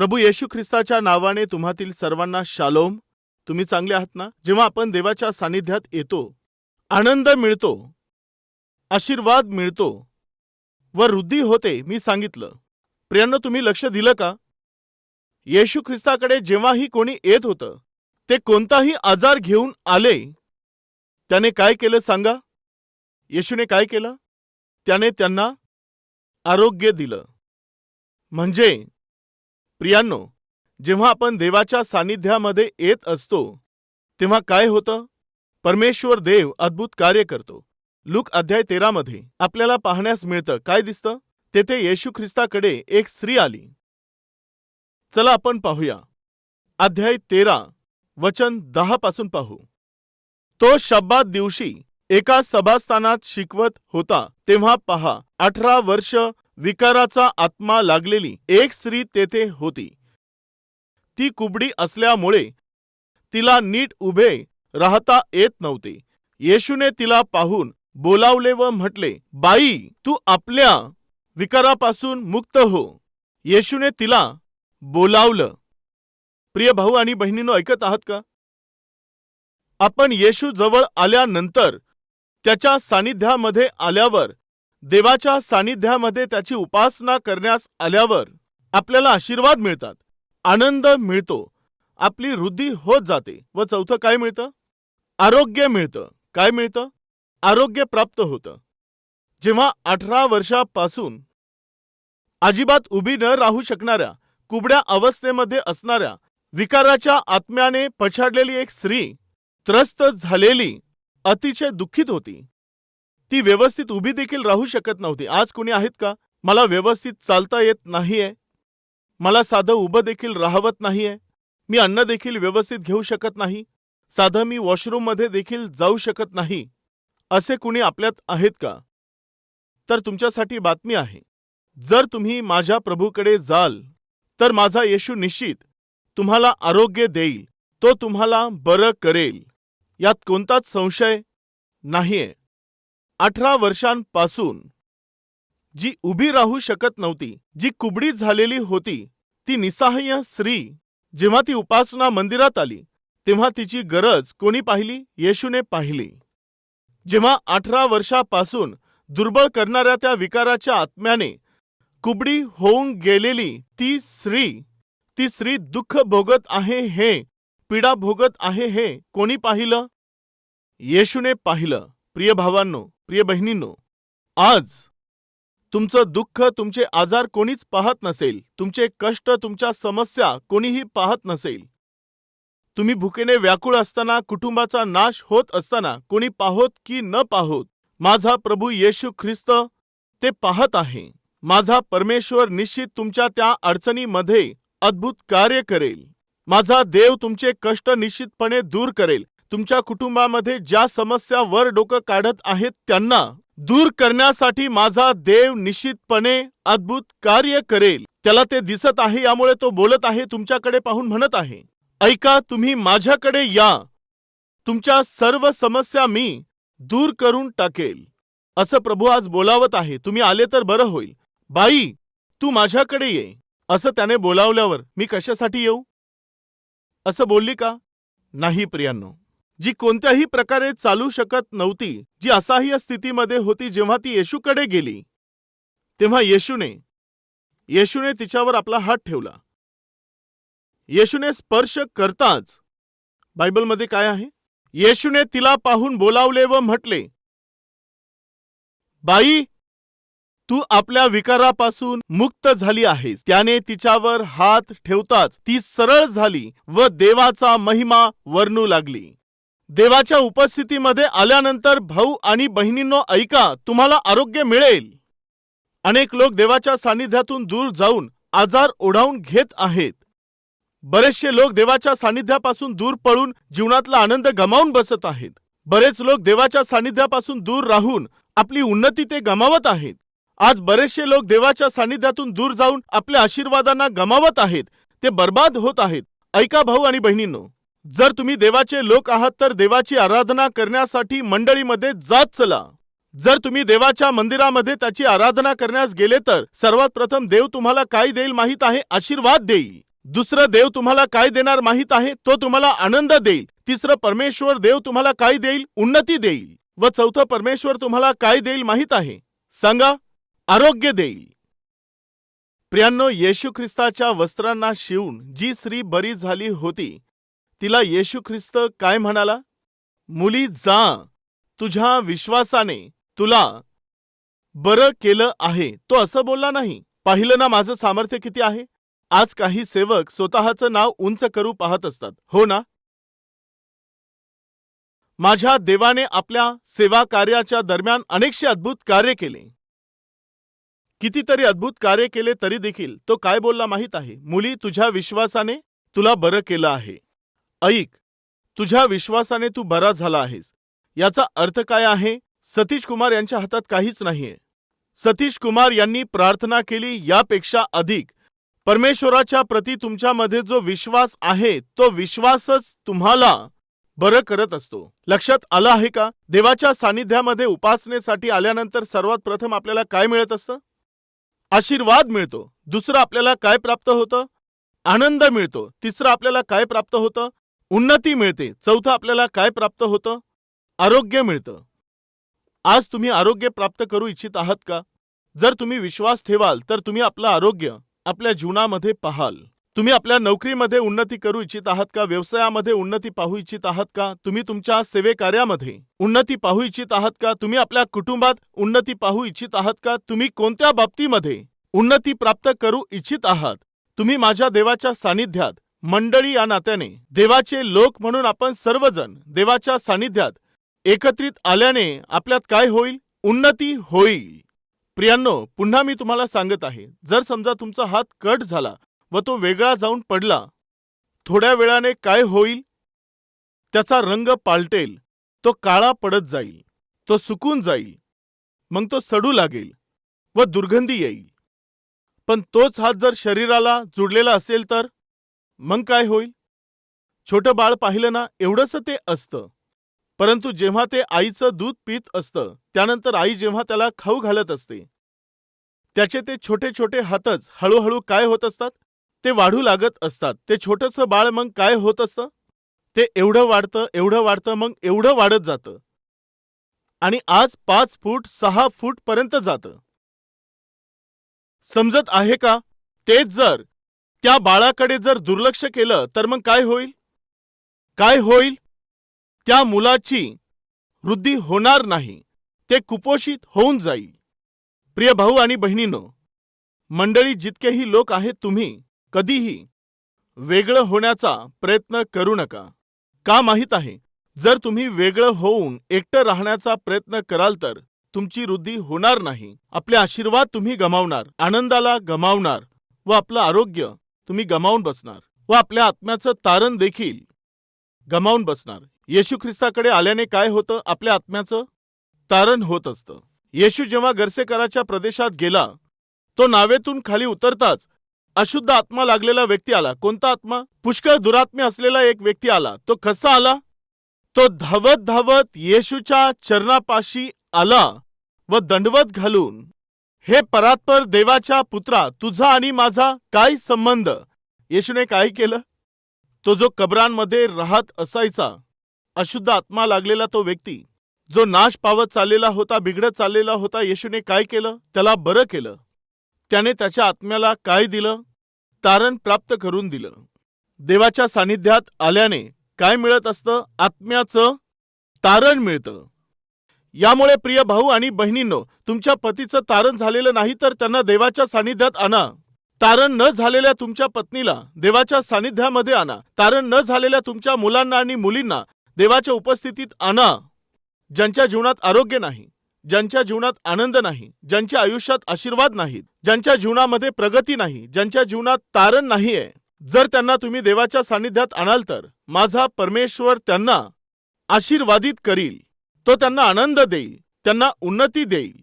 प्रभू येशू ख्रिस्ताच्या नावाने तुम्हातील सर्वांना शालोम. तुम्ही चांगले आहात ना? जेव्हा आपण देवाच्या सानिध्यात येतो आनंद मिळतो आशीर्वाद मिळतो व वृद्धी होते मी सांगितलं. प्रियांनो तुम्ही लक्ष दिलं का? येशू ख्रिस्ताकडे जेव्हाही कोणी येत होतं ते कोणताही आजार घेऊन आले. त्याने काय केलं सांगा? येशूने काय केलं? त्याने त्यांना आरोग्य दिलं. म्हणजे प्रियांनो जेव्हा आपण देवाच्या सानिध्यामध्ये येत असतो तेव्हा काय होतं? परमेश्वर देव अद्भुत कार्य करतो. लुक अध्याय तेरामध्ये आपल्याला पाहण्यास मिळतं काय दिसतं? तेथे येशू ख्रिस्ताकडे एक स्त्री आली. चला आपण पाहूया. अध्याय तेरा वचन दहा पासून पाहू. तो शब्दात दिवशी एका सभास्थानात शिकवत होता तेव्हा पहा अठरा वर्ष विकाराचा आत्मा लागलेली एक स्त्री तेथे होती. ती कुबडी असल्यामुळे तिला नीट उभे राहता येत नव्हते. येशूने तिला पाहून बोलावले व म्हटले बाई तू आपल्या विकारापासून मुक्त हो. येशूने तिला बोलावलं प्रिय भाऊ आणि बहिणीनो ऐकत आहात का? आपण येशू जवळ आल्यानंतर त्याच्या सानिध्यामध्ये आल्यावर देवाच्या सानिध्यामध्ये त्याची उपासना करण्यास आल्यावर आपल्याला आशीर्वाद मिळतात आनंद मिळतो आपली वृद्धी होत जाते. व चौथं काय मिळतं? आरोग्य मिळतं. काय मिळतं? आरोग्य प्राप्त होतं. जेव्हा अठरा वर्षापासून अजिबात उभी न राहू शकणाऱ्या कुबड्या अवस्थेमध्ये असणाऱ्या विकाराच्या आत्म्याने पछाडलेली एक स्त्री त्रस्त झालेली अतिशय दुःखित होती. ती व्यवस्थित उभी देखील राहू शकत नव्हती. आज कुणी आहेत का? मला व्यवस्थित चालता येत नाहीये. मला साधं उभं देखील राहवत नाहीये. मी अन्न देखील व्यवस्थित घेऊ शकत नाही. साधं मी वॉशरूममध्ये देखील जाऊ शकत नाही. असे कुणी आपल्यात आहेत का? तर तुमच्यासाठी बातमी आहे. जर तुम्ही माझ्या प्रभूकडे जाल तर माझा येशू निश्चित तुम्हाला आरोग्य देईल. तो तुम्हाला बरं करेल. यात कोणताच संशय नाहीये. अठरा वर्षांपासून जी उभी राहू शकत नव्हती जी कुबडी झालेली होती ती निसहाय्य स्त्री जेव्हा ती उपासना मंदिरात आली तेव्हा तिची गरज कोणी पाहिली? येशूने पाहिली. जेव्हा अठरा वर्षापासून दुर्बळ करणाऱ्या त्या विकाराच्या आत्म्याने कुबडी होऊन गेलेली ती स्त्री ती स्त्री दुःख भोगत आहे हे पीडा भोगत आहे हे कोणी पाहिलं? येशूने पाहिलं. प्रिय भावांनो प्रिय बहिणींनो आज तुमचं दुःख तुमचे आजार कोणीच पाहत नसेल तुमचे कष्ट तुमच्या समस्या कोणीही पाहत नसेल. तुम्ही भुकेने व्याकुळ असताना कुटुंबाचा नाश होत असताना कोणी पाहोत की न पाहोत माझा प्रभू येशू ख्रिस्त ते पाहत आहे. माझा परमेश्वर निश्चित तुमच्या त्या अडचणीमध्ये अद्भुत कार्य करेल. माझा देव तुमचे कष्ट निश्चितपणे दूर करेल. तुमच्या कुटुंबामध्ये ज्या समस्या वर डोकं काढत आहेत त्यांना दूर करण्यासाठी माझा देव निश्चितपणे अद्भुत कार्य करेल. त्याला ते दिसत आहे यामुळे तो बोलत आहे तुमच्याकडे पाहून म्हणत आहे. ऐका तुम्ही माझ्याकडे या. तुमच्या सर्व समस्या मी दूर करून टाकेल. असं प्रभू आज बोलावत आहे. तुम्ही आले तर बरं होईल. बाई तू माझ्याकडे ये. असं त्याने बोलावल्यावर मी कशासाठी येऊ? असं बोलली का? नाही प्रियांनो. जी कोणत्याही प्रकारे चालू शकत नव्हती जी असह्य स्थितीमध्ये होती जेव्हा ती येशूकडे गेली. तेव्हा येशूने येशूने तिच्यावर आपला हात ठेवला. येशूने स्पर्श करताच बायबलमध्ये काय आहे? येशूने तिला पाहून बोलावले व म्हटले बाई तू आपल्या विकारापासून मुक्त झाली आहेस. त्याने तिच्यावर हात ठेवताच ती सरळ झाली व देवाचा महिमा वर्णू लागली. देवाच्या उपस्थितीमध्ये आल्यानंतर भाऊ आणि बहिणींनो ऐका तुम्हाला आरोग्य मिळेल. अनेक लोक देवाच्या सानिध्यातून दूर जाऊन आजार ओढावून घेत आहेत. बरेचसे लोक देवाच्या सानिध्यापासून दूर पळून जीवनातला आनंद गमावून बसत आहेत. बरेच लोक देवाच्या सानिध्यापासून दूर राहून आपली उन्नती ते गमावत आहेत. आज बरेचसे लोक देवाच्या सानिध्यातून दूर जाऊन आपल्या आशीर्वादांना गमावत आहेत. ते बर्बाद होत आहेत. ऐका भाऊ आणि बहिणींनो. जर तुम्ही देवाचे लोक आहात तर देवाची आराधना करण्यासाठी मंडळीमध्ये जात चला. जर तुम्ही देवाच्या मंदिरामध्ये त्याची आराधना करण्यास गेले तर सर्वात प्रथम देव तुम्हाला काय देईल माहीत आहे? आशीर्वाद देईल. दुसरं देव तुम्हाला काय देणार माहीत आहे? तो तुम्हाला आनंद देईल. तिसरं परमेश्वर देव तुम्हाला काय देईल? उन्नती देईल. व चौथं परमेश्वर तुम्हाला काय देईल माहीत आहे? सांगा आरोग्य देईल. प्रियांनो येशू ख्रिस्ताच्या वस्त्रांना शिवून जी स्त्री बरी झाली होती तिला येशू ख्रिस्त काय म्हणाला? मुली जा. तुझ्या विश्वासाने तुला बरं केलं आहे. तो असं बोलला नाही. पाहिलं ना माझं सामर्थ्य किती आहे? आज काही सेवक स्वतःचं नाव उंच करू पाहत असतात. हो ना? माझ्या देवाने आपल्या सेवा कार्याच्या दरम्यान अनेकशे अद्भुत कार्य केले. कितीतरी अद्भुत कार्य केले तरी देखील तो काय बोलला माहीत आहे? मुली तुझ्या विश्वासाने तुला बरं केलं आहे. ऐक तुझ्या विश्वासाने तू बरा झाला आहेस. याचा अर्थ काय आहे? सतीश कुमार यांच्या हातात काहीच नाहीये. सतीश कुमार यांनी प्रार्थना केली यापेक्षा अधिक. परमेश्वराच्या प्रती तुमच्यामध्ये जो विश्वास आहे तो विश्वासच तुम्हाला बरं करत असतो. लक्षात आलं आहे का? देवाच्या सानिध्यामध्ये उपासनेसाठी आल्यानंतर सर्वात प्रथम आपल्याला काय मिळत असतं? आशीर्वाद मिळतो. दुसरं आपल्याला काय प्राप्त होतं? आनंद मिळतो. तिसरं आपल्याला काय प्राप्त होतं? उन्नती मिळते. चौथं आपल्याला काय प्राप्त होतं? आरोग्य मिळतं. आज तुम्ही आरोग्य प्राप्त करू इच्छित आहात का? जर तुम्ही विश्वास ठेवाल तर तुम्ही आपलं आरोग्य आपल्या जीवनामध्ये पाहाल. तुम्ही आपल्या नोकरीमध्ये उन्नती करू इच्छित आहात का? व्यवसायामध्ये उन्नती पाहू इच्छित आहात का? तुम्ही तुमच्या सेवेकार्यामध्ये उन्नती पाहू इच्छित आहात का? तुम्ही आपल्या कुटुंबात उन्नती पाहू इच्छित आहात का? तुम्ही कोणत्या बाबतीमध्ये उन्नती प्राप्त करू इच्छित आहात? तुम्ही माझ्या देवाच्या सानिध्यात मंडळी या नात्याने देवाचे लोक म्हणून आपण सर्वजण देवाच्या सानिध्यात एकत्रित आल्याने आपल्यात काय होईल? उन्नती होईल. प्रियांनो पुन्हा मी तुम्हाला सांगत आहे जर समजा तुमचा हात कट झाला व तो वेगळा जाऊन पडला थोड्या वेळाने काय होईल? त्याचा रंग पालटेल तो काळा पडत जाईल तो सुकून जाईल मग तो सडू लागेल व दुर्गंधी येईल. पण तोच हात जर शरीराला जुडलेला असेल तर? मग काय होईल? छोटं बाळ पाहिलं ना एवढंसं ते असतं. परंतु जेव्हा ते आईचं दूध पित असतं त्यानंतर आई जेव्हा त्याला खाऊ घालत असते त्याचे ते छोटे छोटे हातच हळूहळू काय होत असतात? ते वाढू लागत असतात. ते छोटंसं बाळ मग काय होत असतं? ते एवढं वाढतं एवढं वाढतं मग एवढं वाढत जातं. आणि आज पाच फूट सहा फूटपर्यंत जातं. समजत आहे का? तेच जर त्या बाळाकडे जर दुर्लक्ष केलं तर मग काय होईल? काय होईल? त्या मुलाची वृद्धी होणार नाही. ते कुपोषित होऊन जाईल. प्रिय भाऊ आणि बहिणींनो मंडळी जितकेही लोक आहेत तुम्ही कधीही वेगळं होण्याचा प्रयत्न करू नका. का माहीत आहे? जर तुम्ही वेगळं होऊन एकटं राहण्याचा प्रयत्न कराल तर तुमची वृद्धी होणार नाही. आपले आशीर्वाद तुम्ही गमावणार आनंदाला गमावणार व आपलं आरोग्य तुम्ही गमावून बसणार व आपल्या आत्म्याचं तारण देखील गमावून बसणार. येशू ख्रिस्ताकडे आल्याने काय होतं? आपल्या आत्म्याचं तारण होत असतं. येशू जेव्हा गरसेकराच्या प्रदेशात गेला तो नावेतून खाली उतरताच अशुद्ध आत्मा लागलेला व्यक्ती आला. कोणता आत्मा? पुष्कळ दुरात्म्य असलेला एक व्यक्ती आला. तो कसा आला? तो धावत धावत येशूच्या चरणापाशी आला व दंडवत घालून हे परात्पर देवाच्या पुत्रा तुझा आणि माझा काय संबंध? येशूने काय केलं? तो जो कबरांमध्ये राहत असायचा अशुद्ध आत्मा लागलेला तो व्यक्ती जो नाश पावत चाललेला होता बिघडत चाललेला होता येशूने काय केलं? त्याला बरं केलं. त्याने त्याच्या आत्म्याला काय दिलं? तारण प्राप्त करून दिलं. देवाच्या सानिध्यात आल्याने काय मिळत असतं? आत्म्याचं तारण मिळतं. यामुळे प्रिय भाऊ आणि बहिणींनो तुमच्या पतीचं तारण झालेलं नाही तर त्यांना देवाच्या सानिध्यात आणा. तारण न झालेल्या तुमच्या पत्नीला देवाच्या सानिध्यामध्ये आणा. तारण न झालेल्या तुमच्या मुलांना आणि मुलींना देवाच्या उपस्थितीत आणा. ज्यांच्या जीवनात आरोग्य नाही ज्यांच्या जीवनात आनंद नाही ज्यांच्या आयुष्यात आशीर्वाद नाहीत ज्यांच्या जीवनामध्ये प्रगती नाही ज्यांच्या जीवनात तारण नाहीये. जर त्यांना तुम्ही देवाच्या सानिध्यात आणाल तर माझा परमेश्वर त्यांना आशीर्वादित करील. तो त्यांना आनंद देईल त्यांना उन्नती देईल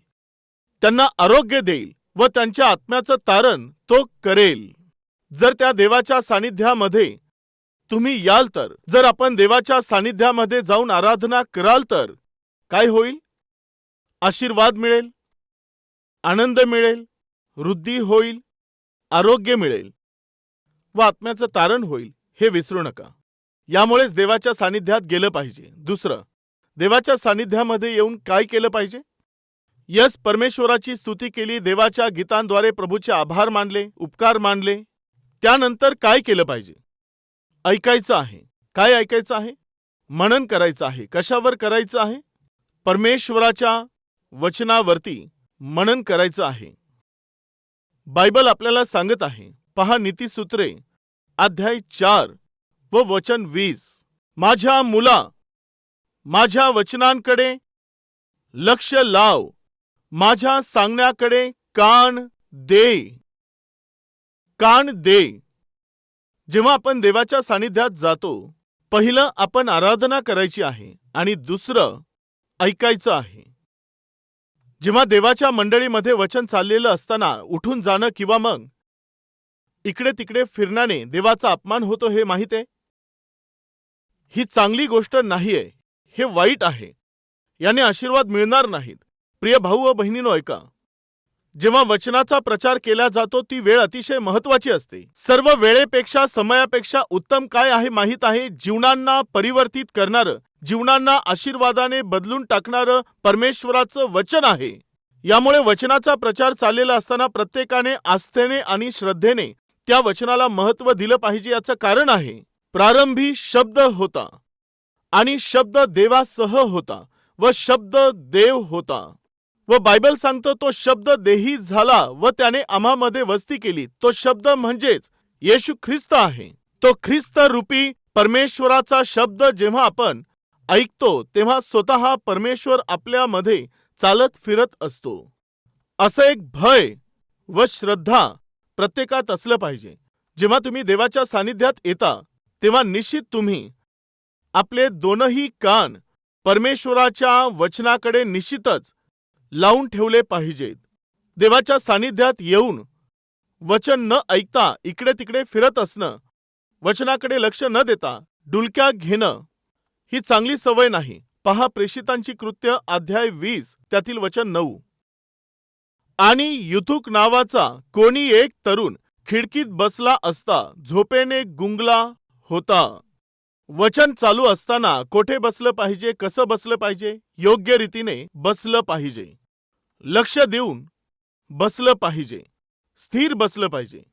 त्यांना आरोग्य देईल व त्यांच्या आत्म्याचं तारण तो करेल. जर त्या देवाच्या सानिध्यामध्ये तुम्ही याल तर जर आपण देवाच्या सानिध्यामध्ये जाऊन आराधना कराल तर काय होईल? आशीर्वाद मिळेल आनंद मिळेल वृद्धी होईल आरोग्य मिळेल व आत्म्याचं तारण होईल हे विसरू नका. यामुळेच देवाच्या सानिध्यात गेलं पाहिजे. दुसरं देवाच्या सानिध्यामध्ये येऊन काय केलं पाहिजे? यस परमेश्वराची स्तुती केली देवाच्या गीतांद्वारे प्रभूचे आभार मानले उपकार मानले. त्यानंतर काय केलं पाहिजे? ऐकायचं आहे. काय ऐकायचं आहे? मनन करायचं आहे. कशावर करायचं आहे? परमेश्वराच्या वचनावरती मनन करायचं आहे. बायबल आपल्याला सांगत आहे. पहा नीतीसूत्रे अध्याय चार व वचन वीस. माझ्या मुला माझ्या वचनांकडे लक्ष लाव. माझ्या सांगण्याकडे कान दे. कान दे. जेव्हा आपण देवाच्या सानिध्यात जातो पहिलं आपण आराधना करायची आहे आणि दुसरं ऐकायचं आहे. जेव्हा देवाच्या मंडळीमध्ये वचन चाललेलं असताना उठून जाणं किंवा मग इकडे तिकडे फिरण्याने देवाचा अपमान होतो हे माहीत आहे? ही चांगली गोष्ट नाहीये. हे वाईट आहे. याने आशीर्वाद मिळणार नाहीत. प्रिय भाऊ व बहिणीनो ऐका. जेव्हा वचनाचा प्रचार केला जातो ती वेळ अतिशय महत्वाची असते. सर्व वेळेपेक्षा समयापेक्षा उत्तम काय आहे माहीत आहे? जीवनांना परिवर्तित करणारं जीवनांना आशीर्वादाने बदलून टाकणारं परमेश्वराचं वचन आहे. यामुळे वचनाचा प्रचार चाललेला असताना प्रत्येकाने आस्थेने आणि श्रद्धेने त्या वचनाला महत्त्व दिलं पाहिजे याचं कारण आहे. प्रारंभी शब्द होता. आणि शब्द देवासह होता व शब्द देव होता. व बायबल सांगतो तो शब्द देही झाला व त्याने आम्हामध्ये वस्ती केली. तो शब्द म्हणजेच येशू ख्रिस्त आहे. तो ख्रिस्त रूपी परमेश्वराचा शब्द जेव्हा आपण ऐकतो तेव्हा स्वतः परमेश्वर आपल्यामध्ये चालत फिरत असतो. असं एक भय व श्रद्धा प्रत्येकात असलं पाहिजे. जेव्हा तुम्ही देवाच्या सानिध्यात येता तेव्हा निश्चित तुम्ही आपले दोनही कान परमेश्वराच्या वचनाकडे निश्चितच लावून ठेवले पाहिजेत. देवाच्या सानिध्यात येऊन वचन न ऐकता इकडे तिकडे फिरत असणं वचनाकडे लक्ष न देता डुलक्या घेणं ही चांगली सवय नाही. पहा प्रेषितांची कृत्य अध्याय वीस त्यातील वचन नऊ. आणि युथुक नावाचा कोणी एक तरुण खिडकीत बसला असता झोपेने गुंगला होता. वचन चालू असताना कोठे बसलं पाहिजे कसं बसलं पाहिजे योग्य रीतीने बसलं पाहिजे. लक्ष देऊन बसलं पाहिजे. स्थिर बसलं पाहिजे.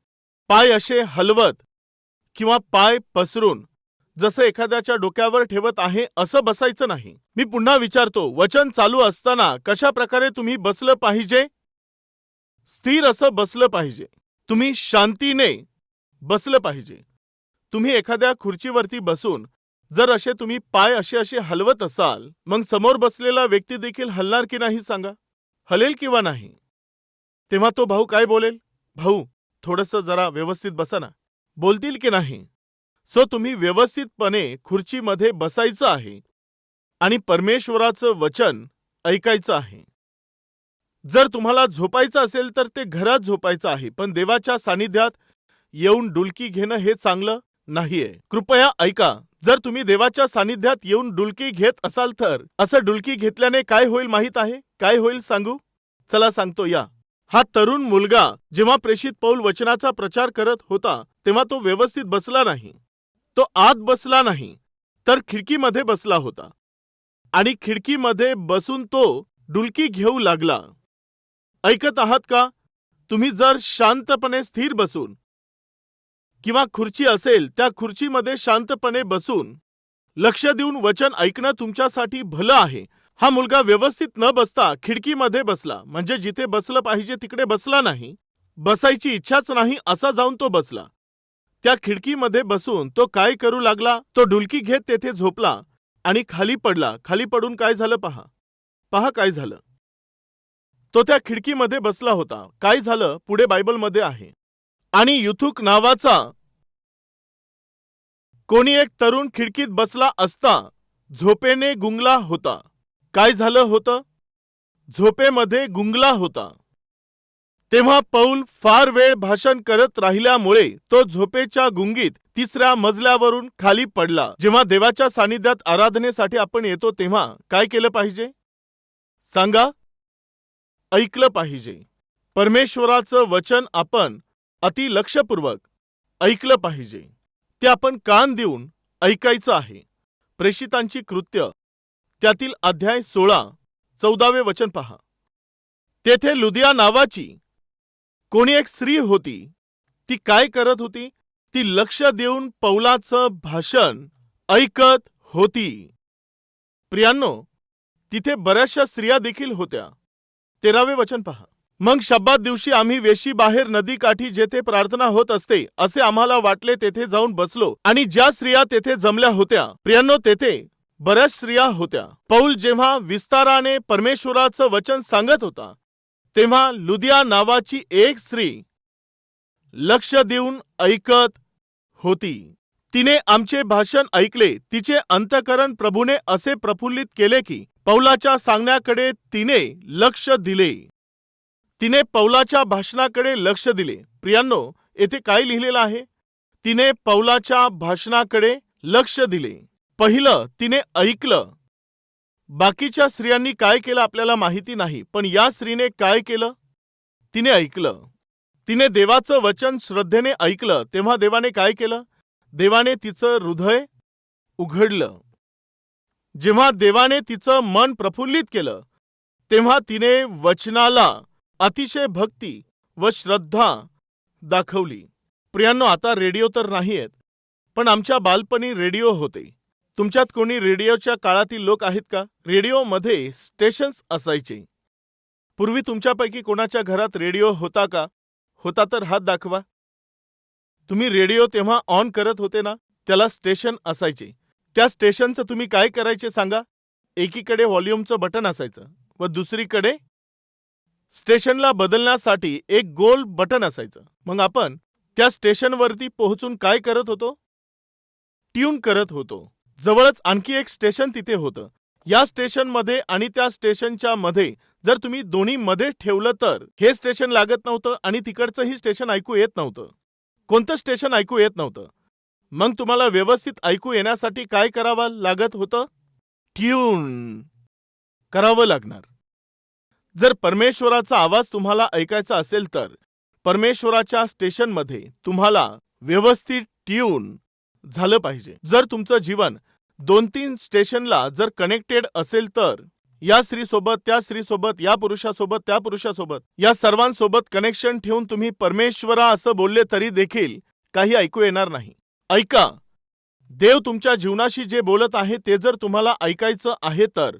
पाय असे हलवत किंवा पाय पसरून जसं एखाद्याच्या डोक्यावर ठेवत आहे असं बसायचं नाही. मी पुन्हा विचारतो वचन चालू असताना कशा प्रकारे तुम्ही बसलं पाहिजे? स्थिर असं बसलं पाहिजे. तुम्ही शांतीने बसलं पाहिजे. तुम्ही एखाद्या खुर्चीवरती बसून जर असे तुम्ही पाय असे असे हलवत असाल मग समोर बसलेला व्यक्ती देखील हलणार की नाही सांगा? हलेल किंवा नाही? तेव्हा तो भाऊ काय बोलेल? भाऊ थोडंसं जरा व्यवस्थित बसा ना. बोलतील की नाही? सो तुम्ही व्यवस्थितपणे खुर्चीमध्ये बसायचं आहे आणि परमेश्वराचं वचन ऐकायचं आहे. जर तुम्हाला झोपायचं असेल तर ते घरात झोपायचं आहे पण देवाच्या सानिध्यात येऊन डुलकी घेणं हे चांगलं? नाहीये. कृपया ऐका जर तुम्ही देवाच्या सानिध्यात येऊन डुलकी घेत असाल तर असं डुलकी घेतल्याने काय होईल माहीत आहे? काय होईल सांगू? चला सांगतो या. हा तरुण मुलगा जेव्हा प्रेषित पौल वचनाचा प्रचार करत होता तेव्हा तो व्यवस्थित बसला नाही. तो आत बसला नाही तर खिडकीमध्ये बसला होता. आणि खिडकीमध्ये बसून तो डुलकी घेऊ लागला. ऐकत आहात का? तुम्ही जर शांतपणे स्थिर बसून किंवा खुर्ची असेल त्या खुर्चीमध्ये शांतपणे बसून लक्ष देऊन वचन ऐकणं तुमच्यासाठी भलं आहे. हा मुलगा व्यवस्थित न बसता खिडकीमध्ये बसला. म्हणजे जिथे बसलं पाहिजे तिकडे बसला नाही. बसायची इच्छाच नाही असा जाऊन तो बसला. त्या खिडकीमध्ये बसून तो काय करू लागला? तो डुलकी घेत तेथे झोपला आणि खाली पडला. खाली पडून काय झालं पहा? पहा काय झालं. तो त्या खिडकीमध्ये बसला होता. काय झालं? पुढे बायबलमध्ये आहे. आणि युथुक नावाचा कोणी एक तरुण खिडकीत बसला असता झोपेने गुंगला होता. काय झालं होतं? झोपेमध्ये गुंगला होता. तेव्हा पौल फार वेळ भाषण करत राहिल्यामुळे तो झोपेच्या गुंगीत तिसऱ्या मजल्यावरून खाली पडला. जेव्हा देवाच्या सानिध्यात आराधनेसाठी आपण येतो तेव्हा काय केलं पाहिजे? सांगा. ऐकलं पाहिजे. परमेश्वराचं वचन आपण अति लक्षपूर्वक ऐकलं पाहिजे. ते आपण कान देऊन ऐकायचं आहे. प्रेषितांची कृत्य. त्यातील अध्याय सोळा चौदावे वचन पहा. तेथे लुदिया नावाची कोणी एक स्त्री होती. ती काय करत होती? ती लक्ष देऊन पौलाचं भाषण ऐकत होती. प्रियांनो तिथे बऱ्याचशा स्त्रिया देखील होत्या. तेरावे वचन पहा. मग शब्दात दिवशी आम्ही वेशी बाहेर नदीकाठी जेथे प्रार्थना होत असते असे आम्हाला वाटले तेथे जाऊन बसलो आणि ज्या स्त्रिया तेथे जमल्या होत्या प्रियांनो तेथे बऱ्याच स्त्रिया होत्या. पौल जेव्हा विस्ताराने परमेश्वराचं वचन सांगत होता तेव्हा लुदिया नावाची एक स्त्री लक्ष देऊन ऐकत होती. तिने आमचे भाषण ऐकले तिचे अंतकरण प्रभूने असे प्रफुल्लित केले की पौलाच्या सांगण्याकडे तिने लक्ष दिले. तिने पौलाच्या भाषणाकडे लक्ष दिले. प्रियांनो येथे काय लिहिलेलं आहे? तिने पौलाच्या भाषणाकडे लक्ष दिले. पहिलं तिने ऐकलं. बाकीच्या स्त्रियांनी काय केलं आपल्याला माहिती नाही पण या स्त्रीने काय केलं? तिने ऐकलं. तिने देवाचं वचन श्रद्धेने ऐकलं तेव्हा देवाने काय केलं? देवाने तिचं हृदय उघडलं. जेव्हा देवाने तिचं मन प्रफुल्लित केलं तेव्हा तिने वचनाला अतिशय भक्ती व श्रद्धा दाखवली. प्रियांनो आता रेडिओ तर नाही आहेत पण आमच्या बालपणी रेडिओ होते. तुमच्यात कोणी रेडिओच्या काळातील लोक आहेत का? रेडिओमध्ये स्टेशन्स असायचे. पूर्वी तुमच्यापैकी कोणाच्या घरात रेडिओ होता का? होता तर हात दाखवा. तुम्ही रेडिओ तेव्हा ऑन करत होते ना? त्याला स्टेशन असायचे. त्या स्टेशनचं तुम्ही काय करायचे सांगा? एकीकडे व्हॉल्यूमचं बटन असायचं व दुसरीकडे स्टेशनला बदलण्यासाठी एक गोल बटन असायचं. मग आपण त्या स्टेशनवरती पोहोचून काय करत होतो? ट्यून करत होतो. जवळच आणखी एक स्टेशन तिथे होतं. या स्टेशनमध्ये आणि त्या स्टेशनच्या मध्ये जर तुम्ही दोन्ही मध्ये ठेवलं तर हे स्टेशन लागत नव्हतं आणि तिकडचंही स्टेशन ऐकू येत नव्हतं. कोणतं स्टेशन ऐकू येत नव्हतं? मग तुम्हाला व्यवस्थित ऐकू येण्यासाठी काय करावं लागत होतं? ट्यून करावं लागणार. जर परमेश्वराचा आवाज तुम्हाला ऐकायचा असेल तर परमेश्वराच्या स्टेशनमध्ये तुम्हाला व्यवस्थित ट्यून झालं पाहिजे. जर तुमचं जीवन दोन तीन स्टेशनला जर कनेक्टेड असेल तर या स्त्रीसोबत त्या स्त्रीसोबत या पुरुषासोबत त्या पुरुषासोबत या सर्वांसोबत कनेक्शन ठेवून तुम्ही परमेश्वरा असं बोलले तरी देखील काही ऐकू येणार नाही. ऐका देव तुमच्या जीवनाशी जे बोलत आहे ते जर तुम्हाला ऐकायचं आहे तर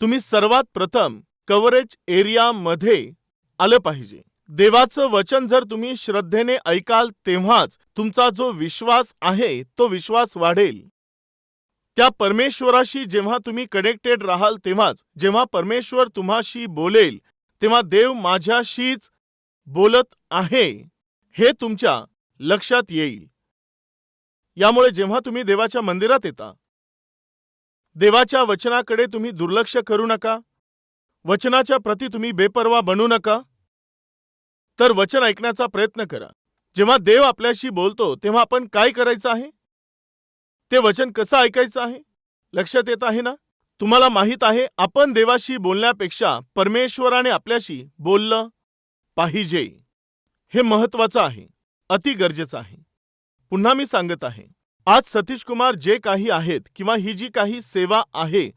तुम्ही सर्वात प्रथम कव्हरेज एरियामध्ये आलं पाहिजे. देवाचं वचन जर तुम्ही श्रद्धेने ऐकाल तेव्हाच तुमचा जो विश्वास आहे तो विश्वास वाढेल. त्या परमेश्वराशी जेव्हा तुम्ही कनेक्टेड राहाल तेव्हाच. जेव्हा परमेश्वर तुम्हाशी बोलेल तेव्हा देव माझ्याशीच बोलत आहे हे तुमच्या लक्षात येईल. यामुळे जेव्हा तुम्ही देवाच्या मंदिरात येता देवाच्या वचनाकडे तुम्ही दुर्लक्ष करू नका. वचनाच्या प्रती तुम्ही बेपरवा बनू नका. तर वचन ऐकण्याचा प्रयत्न करा. जेव्हा देव आपल्याशी बोलतो तेव्हा आपण काय करायचं आहे? ते वचन कसं ऐकायचं आहे? लक्षात येत आहे ना? तुम्हाला माहीत आहे आपण देवाशी बोलण्यापेक्षा परमेश्वराने आपल्याशी बोललं पाहिजे. हे महत्वाचं आहे. अति गरजेचं आहे. पुन्हा मी सांगत आहे. आज सतीश कुमार जे काही आहेत किंवा ही जी काही सेवा आहे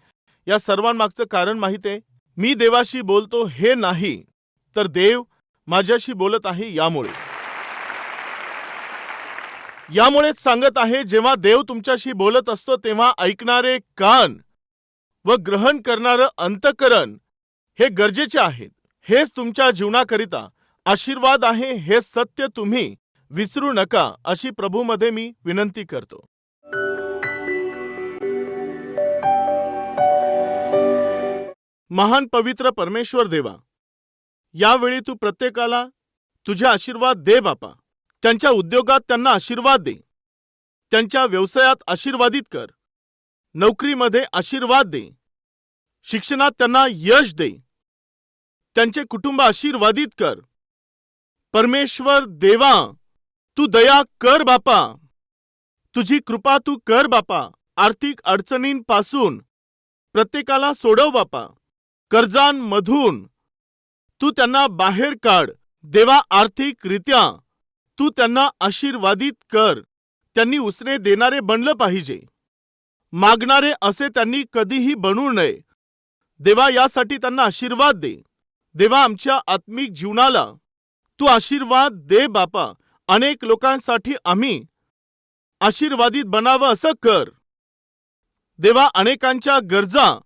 या सर्वांमागचं कारण माहीत आहे? मी देवाशी बोलतो हे नाही तर देव माझ्याशी बोलत आहे यामुळे. यामुळेच सांगत आहे जेव्हा देव तुमच्याशी बोलत असतो तेव्हा ऐकणारे कान व ग्रहण करणारं अंतकरण हे गरजेचे आहेत. हेच तुमच्या जीवनाकरिता आशीर्वाद आहे हे सत्य तुम्ही विसरू नका अशी प्रभूमध्ये मी विनंती करतो. महान पवित्र परमेश्वर देवा यावेळी तू प्रत्येकाला तुझे आशीर्वाद दे बापा. त्यांच्या उद्योगात त्यांना आशीर्वाद दे. त्यांच्या व्यवसायात आशीर्वादित कर. नोकरीमध्ये आशीर्वाद दे. शिक्षणात त्यांना यश दे. त्यांचे कुटुंब आशीर्वादित कर. परमेश्वर देवा तू दया कर बापा. तुझी कृपा तू कर बापा. आर्थिक अडचणींपासून प्रत्येकाला सोडव बापा. कर्जांमधून तू त्यांना बाहेर काढ. देवा आर्थिकरित्या तू त्यांना आशीर्वादित कर. त्यांनी उसने देणारे बनलं पाहिजे. मागणारे असे त्यांनी कधीही बनू नये. देवा यासाठी त्यांना आशीर्वाद दे. देवा आमच्या आत्मिक जीवनाला. तू आशीर्वाद दे बापा. अनेक लोकांसाठी आम्ही आशीर्वादित बनावं असं कर. देवा अनेकांच्या गरजा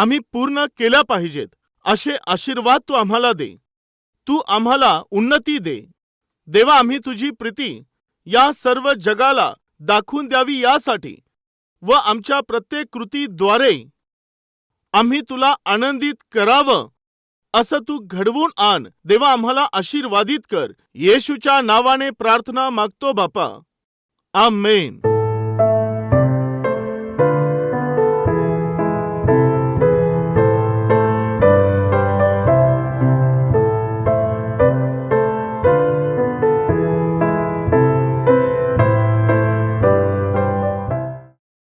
आम्ही पूर्ण केल्या पाहिजेत. असे आशीर्वाद तू आम्हाला दे. तू आम्हाला उन्नती दे. देवा आम्ही तुझी प्रीती या सर्व जगाला दाखवून द्यावी यासाठी व आमच्या प्रत्येक कृतीद्वारे आम्ही तुला आनंदित करावं. असं तू घडवून आण. देवा आम्हाला आशीर्वादित कर. येशूच्या नावाने प्रार्थना मागतो बापा. आमेन.